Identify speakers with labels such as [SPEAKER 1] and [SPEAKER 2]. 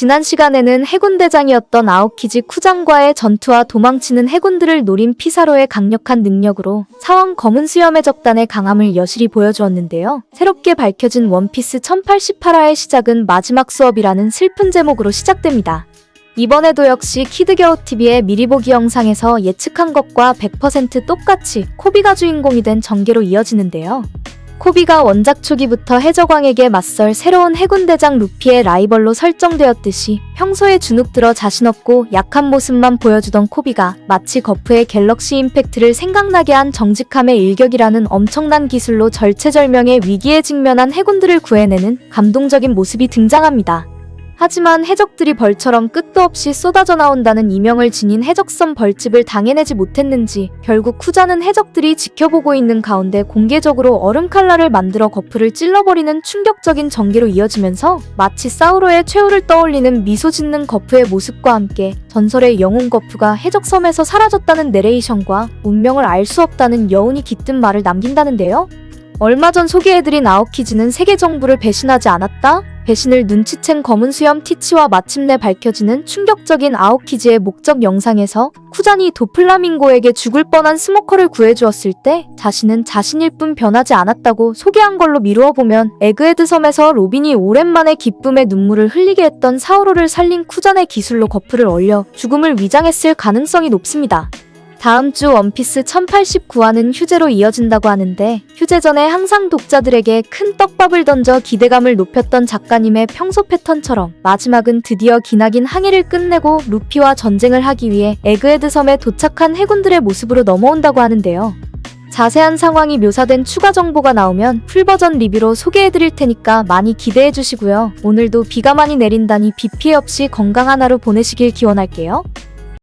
[SPEAKER 1] 지난 시간에는 해군대장이었던 아오키지 쿠장과의 전투와 도망치는 해군들을 노린 피사로의 강력한 능력으로 사원 검은 수염의 적단의 강함을 여실히 보여주었는데요. 새롭게 밝혀진 원피스 1088화의 시작은 마지막 수업이라는 슬픈 제목으로 시작됩니다. 이번에도 역시 키드겨우TV의 미리 보기 영상에서 예측한 것과 100% 똑같이 코비가 주인공이 된 전개로 이어지는데요. 코비가 원작 초기부터 해적왕에게 맞설 새로운 해군대장 루피의 라이벌로 설정되었듯이 평소에 주눅 들어 자신 없고 약한 모습만 보여주던 코비가 마치 거프의 갤럭시 임팩트를 생각나게 한 정직함의 일격이라는 엄청난 기술로 절체절명의 위기에 직면한 해군들을 구해내는 감동적인 모습이 등장합니다. 하지만 해적들이 벌처럼 끝도 없이 쏟아져 나온다는 이명을 지닌 해적선 벌집을 당해내지 못했는지 결국 쿠자는 해적들이 지켜보고 있는 가운데 공개적으로 얼음 칼날을 만들어 거프를 찔러버리는 충격적인 전개로 이어지면서 마치 사우로의 최후를 떠올리는 미소 짓는 거프의 모습과 함께 전설의 영웅 거프가 해적섬에서 사라졌다는 내레이션과 운명을 알 수 없다는 여운이 깃든 말을 남긴다는데요. 얼마 전 소개해드린 아오키즈는 세계 정부를 배신하지 않았다? 배신을 눈치챈 검은 수염 티치와 마침내 밝혀지는 충격적인 아오키즈의 목적 영상에서 쿠잔이 도플라밍고에게 죽을 뻔한 스모커를 구해주었을 때 자신은 자신일 뿐 변하지 않았다고 소개한 걸로 미루어 보면 에그헤드 섬에서 로빈이 오랜만에 기쁨의 눈물을 흘리게 했던 사우로를 살린 쿠잔의 기술로 거프를 얼려 죽음을 위장했을 가능성이 높습니다. 다음 주 원피스 1089화는 휴재로 이어진다고 하는데 휴재 전에 항상 독자들에게 큰 떡밥을 던져 기대감을 높였던 작가님의 평소 패턴처럼 마지막은 드디어 기나긴 항해를 끝내고 루피와 전쟁을 하기 위해 에그헤드 섬에 도착한 해군들의 모습으로 넘어온다고 하는데요. 자세한 상황이 묘사된 추가 정보가 나오면 풀버전 리뷰로 소개해드릴 테니까 많이 기대해 주시고요. 오늘도 비가 많이 내린다니 비 피해 없이 건강한 하루 보내시길 기원할게요.